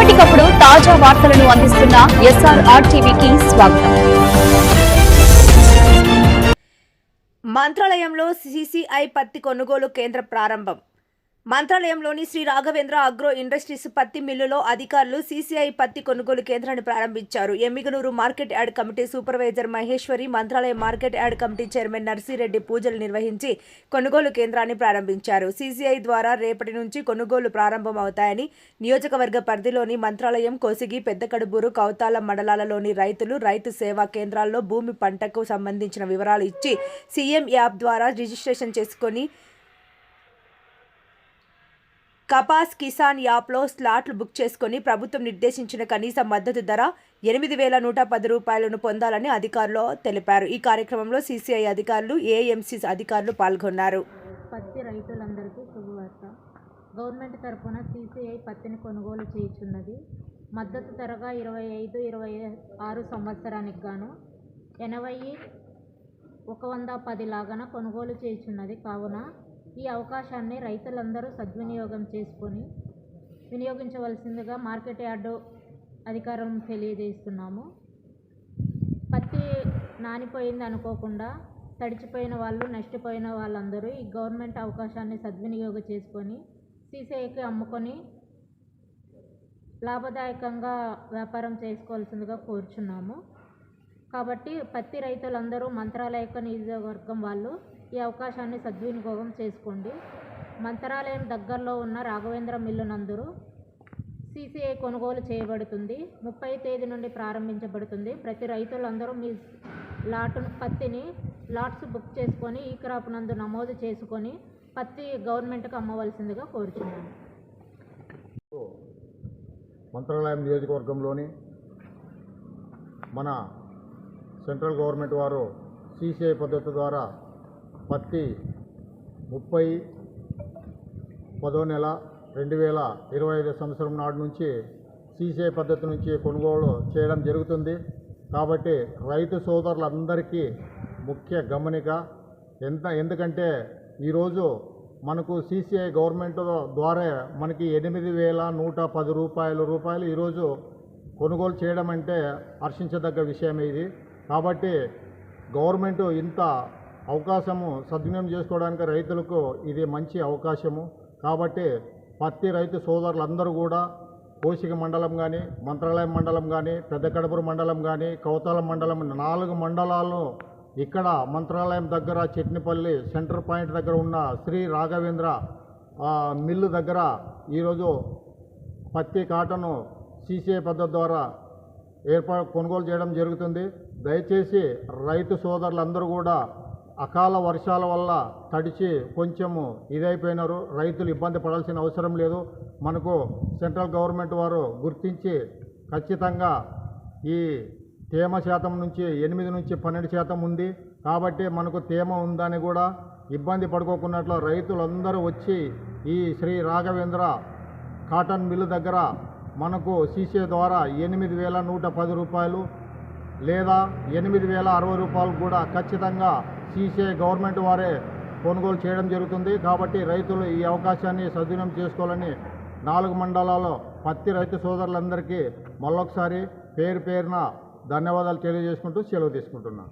ఎప్పటికప్పుడు తాజా వార్తలను అందిస్తున్న ఎస్ఆర్ఆర్ టీవీకి స్వాగతం. మంత్రాలయంలో సీసీఐ పత్తి కొనుగోలు కేంద్ర ప్రారంభం. మంత్రాలయంలోని శ్రీ రాఘవేంద్ర అగ్రో ఇండస్ట్రీస్ పత్తి మిల్లులో అధికారులు సీసీఐ పత్తి కొనుగోలు కేంద్రాన్ని ప్రారంభించారు. Emmiganur market yard committee supervisor Maheshwari Mantralayam market yard committee chairman Narsireddy పూజలు నిర్వహించి కొనుగోలు కేంద్రాన్ని ప్రారంభించారు. సీసీఐ ద్వారా రేపటి నుంచి కొనుగోలు ప్రారంభమవుతాయని నియోజకవర్గ పరిధిలోని మంత్రాలయం కోసిగి పెద్దకడుబూరు కౌతాల మండలాలలోని రైతులు రైతు సేవా కేంద్రాల్లో భూమి పంటకు సంబంధించిన వివరాలు ఇచ్చి సీఎం యాప్ ద్వారా రిజిస్ట్రేషన్ చేసుకొని కపాస్ కిసాన్ యాప్లో స్లాట్లు బుక్ చేసుకుని ప్రభుత్వం నిర్దేశించిన కనీస మద్దతు ధర ఎనిమిది వేల నూట పది రూపాయలను పొందాలని అధికారులు తెలిపారు. ఈ కార్యక్రమంలో సీసీఐ అధికారులు ఏఎంసీ అధికారులు పాల్గొన్నారు. పత్తి రైతులందరికీ శుభవార్త. గవర్నమెంట్ తరఫున సీసీఐ పత్తిని కొనుగోలు చేయుచున్నది మద్దతు ధరగా ఇరవై ఐదు ఇరవై ఆరు సంవత్సరానికి గాను ఎనభై ఒక వంద పది లాగాన కొనుగోలు చేయుచున్నది కావున ఈ అవకాశాన్ని రైతులందరూ సద్వినియోగం చేసుకొని వినియోగించవలసిందిగా మార్కెట్ యార్డు అధికారులను తెలియజేస్తున్నాము. పత్తి నానిపోయింది అనుకోకుండా తడిచిపోయిన వాళ్ళు నష్టపోయిన వాళ్ళందరూ ఈ గవర్నమెంట్ అవకాశాన్ని సద్వినియోగం చేసుకొని సీసీఐకి అమ్ముకొని లాభదాయకంగా వ్యాపారం చేసుకోవాల్సిందిగా కోరుచున్నాము. కాబట్టి పత్తి రైతులందరూ మంత్రాలయక నియోజకవర్గం వాళ్ళు ఈ అవకాశాన్ని సద్వినియోగం చేసుకోండి. మంత్రాలయం దగ్గరలో ఉన్న రాఘవేంద్ర మిల్లు నందురు సీసీఐ కొనుగోలు చేయబడుతుంది. ముప్పై తేదీ నుండి ప్రారంభించబడుతుంది. ప్రతి రైతులందరూ మీ లాటు పత్తిని లాట్స్ బుక్ చేసుకొని ఈ క్రాప్ నందు నమోదు చేసుకొని పత్తి గవర్నమెంట్కి అమ్మవలసిందిగా కోరుచున్నాను. మంత్రాలయం నియోజకవర్గంలోని మన సెంట్రల్ గవర్నమెంట్ వారు సీసీఐ పద్ధతి ద్వారా పత్తి ముప్పై పదో నెల రెండు వేల ఇరవై ఐదు సంవత్సరం నాటి నుంచి సీసీఐ పద్ధతి నుంచి కొనుగోలు చేయడం జరుగుతుంది. కాబట్టి రైతు సోదరులందరికీ ముఖ్య గమనిక ఎంత ఎందుకంటే ఈరోజు మనకు సీసీఐ గవర్నమెంట్ ద్వారా మనకి ఎనిమిది వేల నూట పది రూపాయల రూపాయలు ఈరోజు కొనుగోలు చేయడం అంటే హర్షించదగ్గ విషయం ఇది. కాబట్టి గవర్నమెంట్ ఇంత అవకాశము సద్వినియోగం చేసుకోవడానికి రైతులకు ఇది మంచి అవకాశము. కాబట్టి పత్తి రైతు సోదరులందరూ కూడా కోసిక మండలం కానీ మంత్రాలయం మండలం కానీ పెద్ద కడపూరు మండలం కానీ కౌతాల మండలం నాలుగు మండలాల్లో ఇక్కడ మంత్రాలయం దగ్గర చెట్నిపల్లి సెంటర్ పాయింట్ దగ్గర ఉన్న శ్రీ రాఘవేంద్ర మిల్లు దగ్గర ఈరోజు పత్తి కాటను సీసీఐ పద్ధతి ద్వారా ఏర్పాటు కొనుగోలు చేయడం జరుగుతుంది. దయచేసి రైతు సోదరులందరూ కూడా అకాల వర్షాల వల్ల తడిచి కొంచెము ఇదైపోయినారు. రైతులు ఇబ్బంది పడాల్సిన అవసరం లేదు. మనకు సెంట్రల్ గవర్నమెంట్ వారు గుర్తించి ఖచ్చితంగా ఈ తేమ శాతం నుంచి ఎనిమిది నుంచి పన్నెండు శాతం ఉంది. కాబట్టి మనకు తేమ ఉందని కూడా ఇబ్బంది పడుకోకున్నట్లు రైతులందరూ వచ్చి ఈ శ్రీ రాఘవేంద్ర కాటన్ మిల్లు దగ్గర మనకు సీసీ ద్వారా ఎనిమిది వేల నూట పది రూపాయలు లేదా ఎనిమిది వేల అరవై రూపాయలు కూడా ఖచ్చితంగా సీసీఐ గవర్నమెంట్ వారే కొనుగోలు చేయడం జరుగుతుంది. కాబట్టి రైతులు ఈ అవకాశాన్ని సద్వినియోగం చేసుకోవాలని నాలుగు మండలాల్లో పత్తి రైతు సోదరులందరికీ మళ్ళొకసారి పేరు పేరున ధన్యవాదాలు తెలియజేసుకుంటూ సెలవు తీసుకుంటున్నాను.